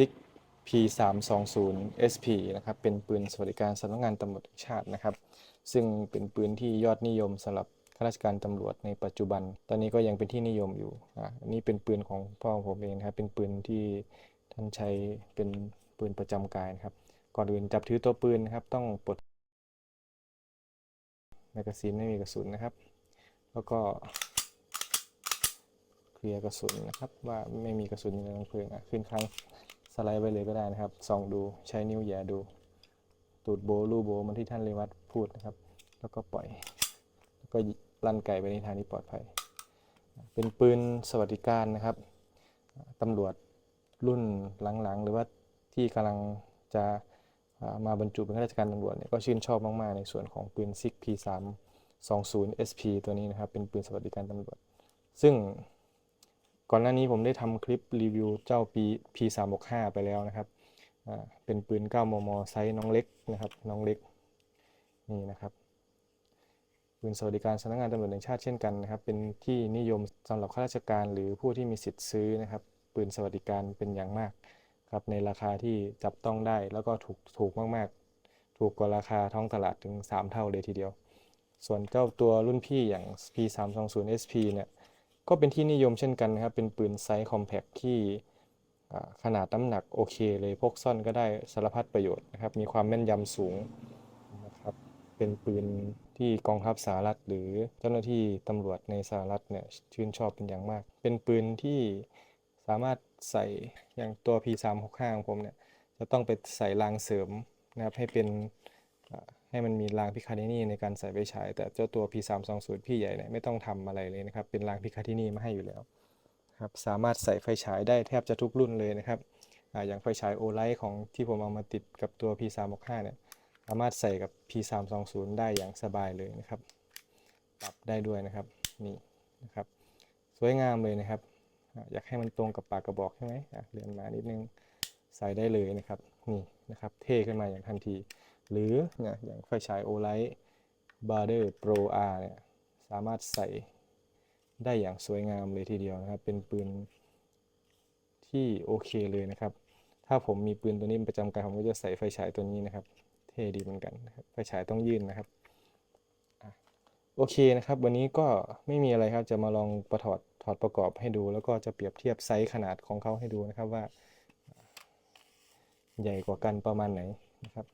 ซิก P320 SP นะครับ เป็นปืนสวัสดิการสำนักงานตำรวจแห่งชาตินะครับ ซึ่งเป็นปืนที่ยอดนิยมสำหรับข้าราชการตำรวจในปัจจุบัน ตอนนี้ก็ยังเป็นที่นิยมอยู่อ่าอันนี้เป็นปืนของพ่อผมเองนะครับ เป็นปืนที่ท่านใช้เป็นปืนประจำกายนะครับ ก่อนอื่นจับถือตัวปืนนะครับ ต้องปลดแมกกาซีนไม่มีกระสุนนะครับ แล้วก็เคลียร์กระสุนนะครับ ว่าไม่มีกระสุนอยู่ในรังเพลิงอะขึ้นครั้ง สไลด์ไปเลยก็ได้นะครับ ส่องดูใช้นิ้วแหย่ดู ตูดโบลูโบมันที่ท่านเรวัตพูดนะครับ แล้วก็ปล่อย แล้วก็ลั่นไก่ไปในทางที่ปลอดภัย เป็นปืนสวัสดิการนะครับตำรวจรุ่นหลังๆ หรือว่าที่กำลังจะมาบรรจุเป็นข้าราชการตำรวจเนี่ยก็ชื่นชอบมากๆ ในส่วนของปืนซิก P3 20 SP ตัวนี้นะครับ เป็นปืนสวัสดิการตำรวจ ซึ่ง ก่อนหน้านี้ผมได้ทำคลิปรีวิวเจ้า P P365 ไปแล้วนะครับ เป็นปืน 9 มม ไซส์น้องเล็กนะครับน้องเล็กนี่นะครับปืนสวัสดิการสำนักงานตำรวจแห่งชาติเช่นกันนะครับ เป็นที่นิยมสำหรับข้าราชการหรือผู้ที่มีสิทธิ์ซื้อนะครับปืนสวัสดิการเป็นอย่างมากครับในราคาที่จับต้องได้แล้วก็ถูกถูกมากๆ ถูกกว่าราคาท้องตลาดถึง 3 เท่าเลยทีเดียว ส่วนเจ้าตัวรุ่นพี่อย่าง P320 SP เนี่ย ก็เป็นที่นิยมเช่นกันนะครับ เป็นปืนไซส์คอมแพคที่ขนาดน้ำหนักโอเคเลยพกซ่อนก็ได้สารพัดประโยชน์นะครับ มีความแม่นยำสูงนะครับ เป็นปืนที่กองทัพสหรัฐหรือเจ้าหน้าที่ตำรวจในสหรัฐเนี่ยชื่นชอบเป็นอย่างมาก เป็นปืนที่สามารถใส่อย่างตัว P365 ของผมเนี่ยจะต้องไปใส่รางเสริมนะครับให้เป็น ให้มันมีรางพิคาทินี่ในการใส่ไฟฉายแต่เจ้าตัว P320 พี่ใหญ่เนี่ยไม่ต้องทำอะไรเลยนะครับ เป็นรางพิคาทินี่มาให้อยู่แล้วครับสามารถใส่ไฟฉายได้แทบจะทุกรุ่นเลยนะครับออย่างไฟฉายโอไลท์ของที่ผมเอามาติดกับตัว P365 เนี่ยสามารถใส่กับ P320 ได้อย่างสบายเลยนะครับปรับได้ด้วยนะครับนี่นะครับ สวยงามเลยนะครับออยากให้มันตรงกับปากกระบอกใช่ไหมเรียนมานิดนึงใส่ได้เลยนะครับนี่นะครับ เท่ขึ้นมาอย่างทันที หรือนี่ยอย่างไฟฉายโอไลท์บาร์เดอร์โปรอาร์เนี่ยสามารถใส่ได้อย่างสวยงามเลยทีเดียวนะครับ เป็นปืนที่โอเคเลยนะครับ ถ้าผมมีปืนตัวนี้ประจำการผมก็จะใส่ไฟฉายตัวนี้นะครับ เท่ดีเหมือนกันนะครับไฟฉายต้องยื่นนะครับโอเคนะครับ วันนี้ก็ไม่มีอะไรครับจะมาลองประถอดถอดประกอบให้ดู แล้วก็จะเปรียบเทียบไซส์ขนาดของเขาให้ดูนะครับว่า ใหญ่กว่ากันประมาณไหนนะครับ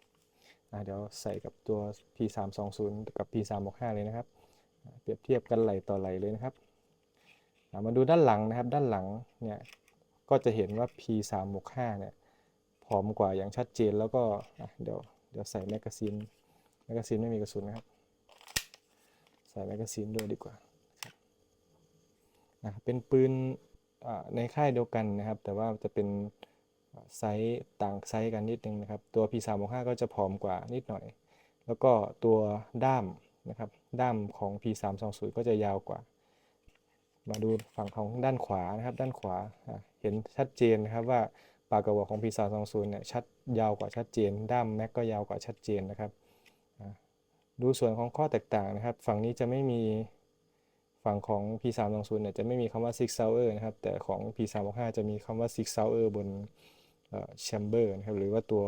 เดี๋ยวใส่กับตัว P320 กับ P365 เลยนะครับ เปรียบเทียบกันไหลต่อไหลเลยนะครับ มาดูด้านหลังนะครับ ด้านหลังเนี่ยก็จะเห็นว่า P365 เนี่ยผอมกว่าอย่างชัดเจนแล้วก็เดี๋ยวเดี๋ยวใส่แมกกาซีนแมกกาซีนไม่มีกระสุนนะครับ ใส่แมกกาซีนด้วยดีกว่าอะเป็นปืนในค่ายเดียวกันนะครับ แต่ว่าจะเป็น ไซส์ต่างไซส์กันนิดนึงนะครับ ตัว P365 ก็จะผอมกว่านิดหน่อย แล้วก็ตัวด้ามนะครับ ด้ามของ P320 ก็จะยาวกว่า มาดูฝั่งของด้านขวานะครับ ด้านขวา เห็นชัดเจนนะครับว่าปากกระบอกของ P320 เนี่ยชัดยาวกว่าชัดเจน ด้ามแม็กก็ยาวกว่าชัดเจนนะครับ ดูส่วนของข้อแตกต่างนะครับ ฝั่งนี้จะไม่มีฝั่งของ P320 เนี่ยจะไม่มีคำว่า six hour นะครับ แต่ของ P365 จะมีคำว่า six hour บน แชมเบอร์นะครับหรือว่าตัว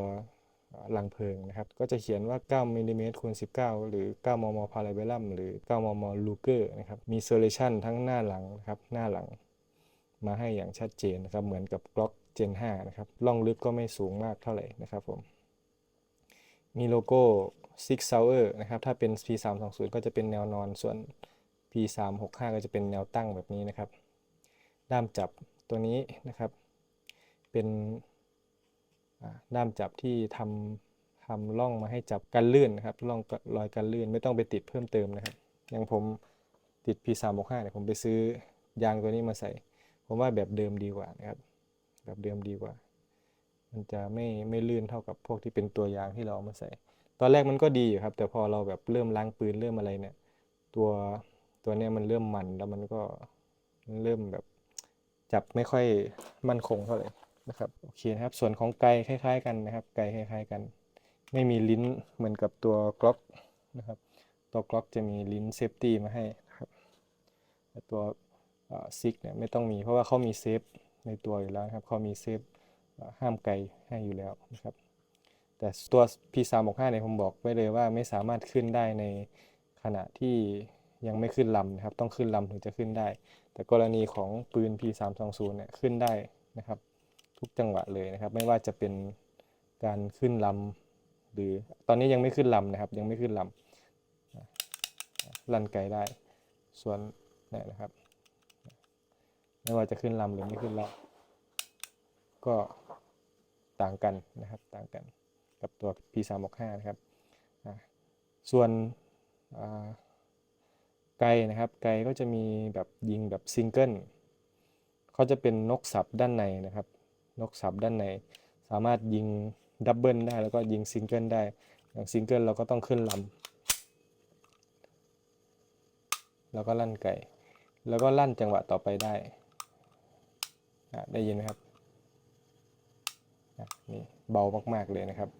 เอ่อรังเพลิงนะครับ ก็จะเขียนว่า 9มิลลิเมตรคูณ19 หรือ 9 มมพาราเบลัมหรือ 9 มมลูเกอร์นะครับมีโซเลชันทั้งหน้าหลังนะครับหน้าหลังมาให้อย่างชัดเจนนะครับเหมือนกับ Glock Gen 5นะครับล่องลึกก็ไม่สูงมากเท่าไหร่นะครับผมมีโลโก้ Six Hour นะครับถ้าเป็น P320 ก็จะเป็นแนวนอนส่วน P365 ก็จะเป็นแนวตั้งแบบนี้นะครับ ด้ามจับตัวนี้นะครับ เป็น ด้ามจับที่ทำทำร่องมาให้จับกันลื่นนะครับร่องรอยกันลื่นไม่ต้องไปติดเพิ่มเติมนะครับ อย่างผมติด P365 เนี่ยผมไปซื้อยางตัวนี้มาใส่ ผมว่าแบบเดิมดีกว่านะครับแบบเดิมดีกว่า มันจะไม่ไม่ลื่นเท่ากับพวกที่เป็นตัวยางที่เราเอามาใส่ ตอนแรกมันก็ดีอยู่ครับ แต่พอเราแบบเริ่มล้างปืนเริ่มอะไรเนี่ย ตัวตัวเนี้ยมันเริ่มมันแล้วมันก็เริ่มแบบจับไม่ค่อยมั่นคงเท่าไหร่ นะครับโอเคนะครับ ส่วนของไกคล้าย ๆ กันนะครับ ไกคล้าย ๆ กัน ไม่มีลิ้นเหมือนกับตัวกล็อกนะครับตัวกล็อกจะมีลิ้นเซฟตี้มาให้นะครับแต่ตัวซิกเนี่ยไม่ต้องมีเพราะว่าเขามีเซฟในตัวอยู่แล้วครับเขามีเซฟห้ามไกลให้อยู่แล้วนะครับ แต่ตัว P365 เนี่ยผมบอกไว้เลยว่าไม่สามารถขึ้นได้ในขณะที่ยังไม่ขึ้นลำนะครับ ต้องขึ้นลำถึงจะขึ้นได้ แต่กรณีของปืน P320 เนี่ยขึ้นได้นะครับ ทุกจังหวะเลยนะครับ ไม่ว่าจะเป็นการขึ้นลำหรือตอนนี้ยังไม่ขึ้นลำนะครับ ยังไม่ขึ้นลำลั่นไกลได้ ส่วนนี่นะครับ ไม่ว่าจะขึ้นลำหรือไม่ขึ้นลำก็ต่างกันนะครับต่างกันกับตัว P365 นะครับ ส่วนไกลนะครับไกลก็จะมีแบบยิงแบบซิงเกิลเขาจะเป็นนกสับด้านในนะครับ นกสับด้านใน สามารถยิงดับเบิลได้แล้วก็ยิงซิงเกิลได้ อย่างซิงเกิลเราก็ต้องขึ้นลำแล้วก็ลั่นไกลแล้วก็ลั่นจังหวะต่อไปได้ ได้ยินไหมครับนี่เบามาก ๆ เลยนะครับ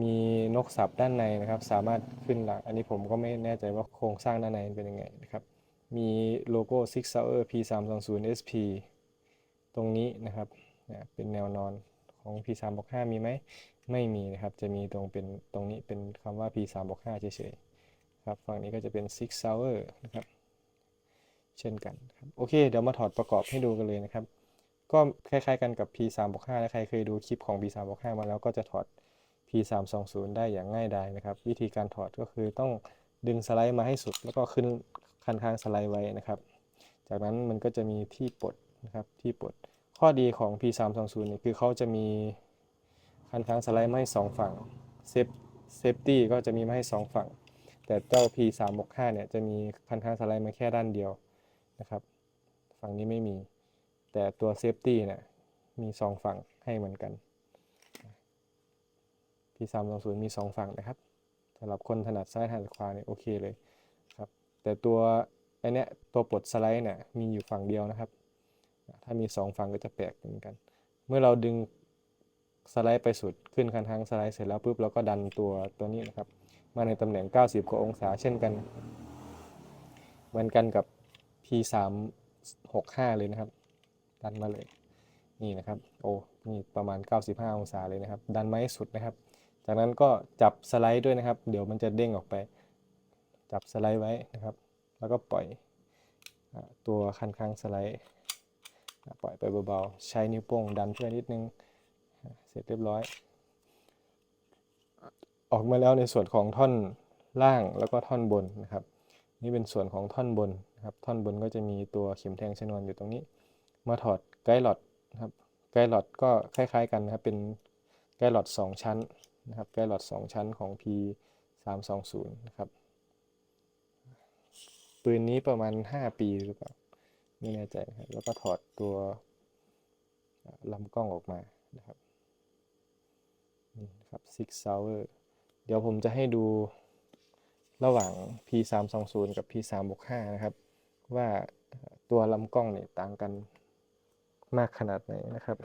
มีนกสับด้านในนะครับ สามารถขึ้นหลัง อันนี้ผมก็ไม่แน่ใจว่าโครงสร้างด้านในเป็นยังไงนะครับ มีโลโก้ Six Sauer P320 SP ตรงนี้นะครับ นะเป็นแนวนอนของ P365 มีไหมไม่มีนะครับ จะมีตรงเป็นตรงนี้เป็นคำว่า P365 เฉยๆครับฝั่งนี้ก็จะเป็น Six Sauer นะครับเช่นกันครับโอเค เดี๋ยวมาถอดประกอบให้ดูกันเลยนะครับ ก็คล้ายๆกันกับ P365 ถ้าใครเคยดูคลิปของ P365 มาแล้วก็จะถอด P320 ได้อย่างง่ายดายนะครับ วิธีการถอดก็คือต้องดึงสไลด์มาให้สุด แล้วก็ขึ้นคันค้างสไลด์ไว้นะครับ จากนั้นมันก็จะมีที่ปลดนะครับที่ปลด ข้อดีของ P320 เนี่ยคือเขาจะมีคันค้างสไลด์มาให้สองฝั่งเซฟเซฟตี้ก็จะมีมาให้สองฝั่ง แต่เจ้า P365 เนี่ยจะมีคันค้างสไลด์มาแค่ด้านเดียวนะครับ ฝั่งนี้ไม่มี แต่ตัวเซฟตี้เนี่ยมีสองฝั่งให้เหมือนกัน P320 มีสองฝั่งนะครับสำหรับคนถนัดซ้ายถนัดขวาเนี่ยโอเคเลยครับ แต่ตัวไอเนี้ยตัวปลดสไลด์เนี่ยมีอยู่ฝั่งเดียวนะครับ ถ้ามีสองฝั่งก็จะแปลกเหมือนกัน เมื่อเราดึงสไลด์ไปสุดขึ้นคันทางสไลด์เสร็จแล้วปุ๊บเราก็ดันตัวตัวนี้นะครับ มาในตำแหน่ง 90 กว่าองศาเช่นกัน เหมือนกันกับ P365 เลยนะครับ ดันมาเลย นี่นะครับ โอ้ นี่ประมาณ 95 องศาเลยนะครับ ดันมาให้สุดนะครับ จากนั้นก็จับสไลด์ด้วยนะครับ เดี๋ยวมันจะเด้งออกไป จับสไลด์ไว้นะครับ แล้วก็ปล่อยตัวคันค้างสไลด์ ปล่อยไปเบาๆ ใช้นิ้วโป้งดันเพื่อนิดนึง เสร็จเรียบร้อย ออกมาแล้วในส่วนของท่อนล่างแล้วก็ท่อนบนนะครับ นี่เป็นส่วนของท่อนบนนะครับ ท่อนบนก็จะมีตัวเข็มแทงชนวนอยู่ตรงนี้ มาถอดไกด์หลอดนะครับ ไกด์หลอดก็คล้ายๆกันนะครับ เป็นไกด์หลอด 2 ชั้นนะครับ ไกด์หลอด 2 ชั้นของ P 3 2 0นะครับ ปืนนี้ประมาณ 5 ปีหรือเปล่า ไม่แน่ใจครับแล้วก็ถอดตัวลำกล้องออกมานะครับนี่ครับ Six Sauer เดี๋ยวผมจะให้ดูระหว่าง P320 กับ P365 นะครับ ว่าตัวลำกล้องเนี่ยต่างกันมากขนาดไหนนะครับ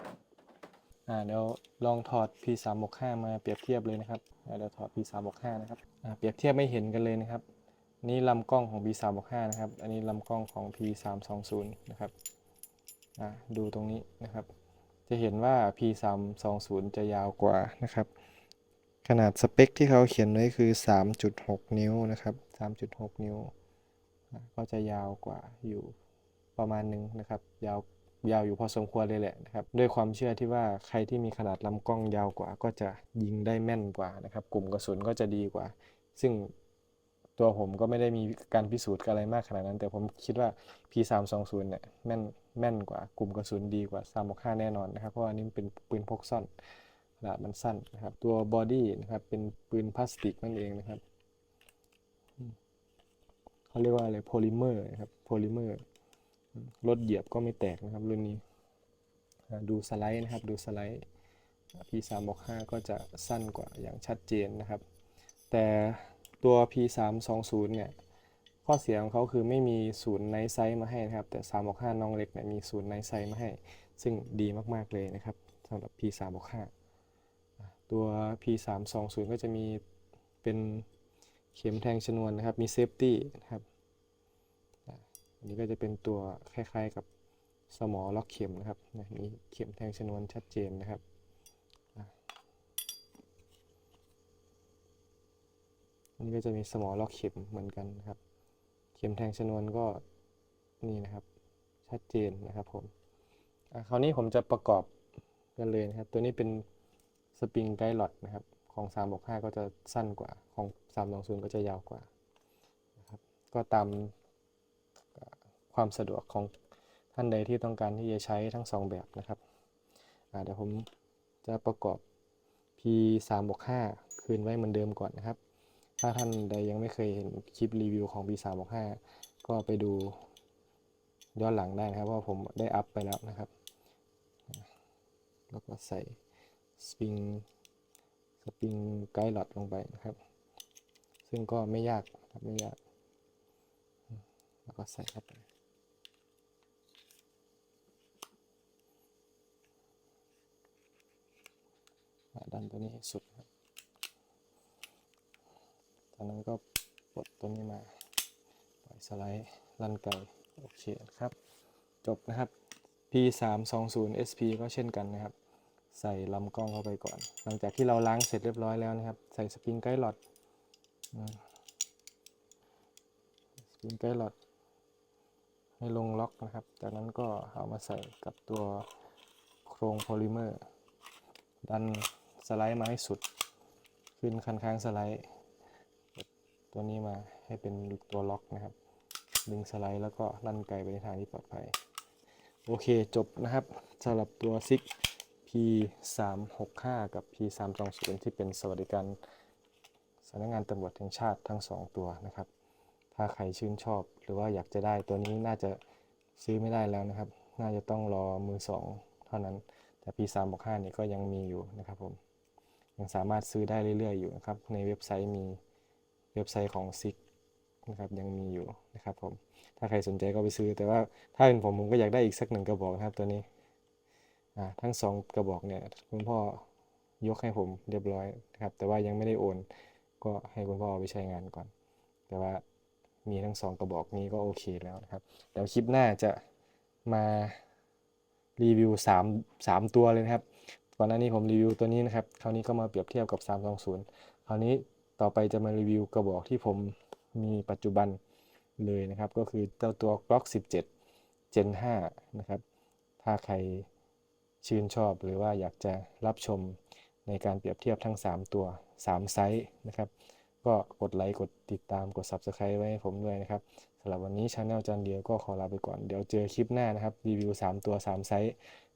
อ่าเดี๋ยวลองถอด P365 มาเปรียบเทียบเลยนะครับเดี๋ยวถอด P365 นะครับอ่าเปรียบเทียบไม่เห็นกันเลยนะครับ นี่ลำกล้องของ P365 นะครับ อันนี้ลำกล้องของ P320 นะครับดูตรงนี้นะครับ จะเห็นว่า P320 จะยาวกว่านะครับ ขนาดสเปคที่เขาเขียนไว้คือ 3.6 นิ้วนะครับ 3.6 นิ้ว ก็จะยาวกว่าอยู่ประมาณหนึงนะครับ ยาวยาวอยู่พอสมควรเลยแหละนะครับ ด้วยความเชื่อที่ว่าใครที่มีขนาดลำกล้องยาวกว่า ก็จะยิงได้แม่นกว่านะครับ กลุ่มกระสุนก็จะดีกว่า ซึ่ง ตัวผมก็ไม่ได้มีการพิสูจน์อะไรมากขนาดนั้น แต่ผมคิดว่า P320 เนี่ยแม่นแม่นกว่ากลุ่มกระสุนดีกว่า 365 แน่นอนนะครับ เพราะว่านี่เป็นปืนพกซ่อนขนาดมันสั้นนะครับ ตัวบอดี้นะครับเป็นปืนพลาสติกนั่นเองนะครับเขาเรียกว่าอะไรโพลิเมอร์นะครับโพลิเมอร์รถเหยียบก็ไม่แตกนะครับรุ่นนี้ดูสไลด์นะครับดูสไลด์ P365 ก็จะสั้นกว่าอย่างชัดเจนนะครับ แต่ ตัว P320 เนี่ยข้อเสียของเขาคือไม่มีศูนย์ไนท์ไซส์มาให้นะครับ แต่ 365 น้องเล็กเนี่ยมีศูนย์ไนท์ไซส์มาให้ ซึ่งดีมาก ๆ เลยนะครับสำหรับ P365 ตัว P320 ก็จะมีเป็นเข็มแทงชนวนนะครับ มีเซฟตี้นะครับอันนี้ก็จะเป็นตัวคล้ายๆกับสมอล็อกเข็มนะครับ มีเข็มแทงชนวนชัดเจนนะครับอะอั นนี้ก็จะมีสมอล็อกเข็มเหมือนกันนะครับ เข็มแทงชนวนก็นี่นะครับ ชัดเจนนะครับผมคราวนี้ผมจะประกอบกันเลยนะครับ ตัวนี้เป็นสปริงไกด์หลอดนะครับ ของ365ก็จะสั้นกว่า ของ320ก็จะยาวกว่านะครับ ก็ตามความสะดวกของท่านใดที่ต้องการที่จะใช้ทั้งสองแบบนะครับเดี๋ยวผมจะประกอบ P 3บวก5คืนไว้เหมือนเดิมก่อนนะครับ ถ้าท่านใดยังไม่เคยเห็นคลิปรีวิวของ P 3บวก5ก็ไปดูย้อนหลังได้นะครับว่าผมได้อัพไปแล้วนะครับ แล้วก็ใส่สปริงสปริงไกด์หลอดลงไปนะครับ ซึ่งก็ไม่ยากครับไม่ยาก แล้วก็ใส่เข้าไปอ่าดันตัวนี้ให้สุด จากนั้นก็ปลดตัวนี้มาปล่อยสไลด์ลั่นไกโอเคครับ จบนะครับ P 3 2 0 SP ก็เช่นกันนะครับ ใส่ลำกล้องเข้าไปก่อน หลังจากที่เราล้างเสร็จเรียบร้อยแล้วนะครับ ใส่สปริงไกด์หลอดสปริงไกด์หลอดให้ลงล็อกนะครับ จากนั้นก็เอามาใส่กับตัวโครงโพลิเมอร์ ดันสไลด์มาให้สุด ขึ้นคันค้างสไลด์ ตัวนี้มาให้เป็นตัวล็อกนะครับ ดึงสไลด์แล้วก็ลั่นไกไปในทางที่ปลอดภัย โอเคจบนะครับสำหรับตัวซิก P 3 6 5 กับ P 3 2 0 ที่เป็นสวัสดิการสำนักงานตำรวจแห่งชาติทั้ง 2 ตัวนะครับ ถ้าใครชื่นชอบหรือว่าอยากจะได้ตัวนี้น่าจะซื้อไม่ได้แล้วนะครับ น่าจะต้องรอมือสองเท่านั้น แต่ P 3 6 5 เนี่ยก็ยังมีอยู่นะครับผม ยังสามารถซื้อได้เรื่อยๆอยู่นะครับ ในเว็บไซต์มี เว็บไซต์ของซิกนะครับยังมีอยู่นะครับผมถ้าใครสนใจก็ไปซื้อแต่ว่าถ้าเป็นผมผมก็อยากได้อีกสักหนึ่งกระบอกนะครับตัวนี้ทั้งสองกระบอกเนี่ยคุณพ่อยกให้ผมเรียบร้อยนะครับแต่ว่ายังไม่ได้โอน ก็ให้คุณพ่อเอาไปใช้งานก่อน แต่ว่ามีทั้งสองกระบอกนี้ก็โอเคแล้วนะครับเดี๋ยวคลิปหน้าจะมารีวิว3 3ตัวเลยนะครับก่อนหน้านี้ผมรีวิวตัวนี้นะครับคราวนี้ก็มาเปรียบเทียบกับ 320คราวนี้ ต่อไปจะมารีวิวกระบอกที่ผมมีปัจจุบันเลยนะครับ ก็คือเจ้าตัว Glock 17 Gen 5 นะครับ ถ้าใครชื่นชอบหรือว่าอยากจะรับชมในการเปรียบเทียบทั้ง 3 ตัว 3 ไซส์นะครับ ก็กดไลค์ กดติดตามกด Subscribe ไว้ให้ผมด้วยนะครับสำหรับวันนี้ช anel จันเดียวก็ขอลาไปก่อน เดี๋ยวเจอคลิปหน้านะครับ รีวิว 3 ตัว 3 ไซส์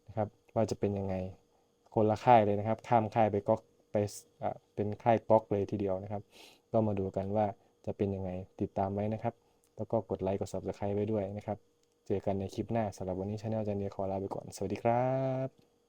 นะครับ ว่าจะเป็นยังไงคนละค่ายเลยนะครับ ข้ามค่ายไปก๊อก ไปเป็นค่ายก๊อกเลยทีเดียวนะครับ ก็มาดูกันว่าจะเป็นยังไงติดตามไว้นะครับ แล้วก็กดไลค์กด subscribe ไว้ด้วยนะครับ เจอกันในคลิปหน้าสำหรับวันนี้ชาแนลจันเดียขอลาไปก่อน สวัสดีครับ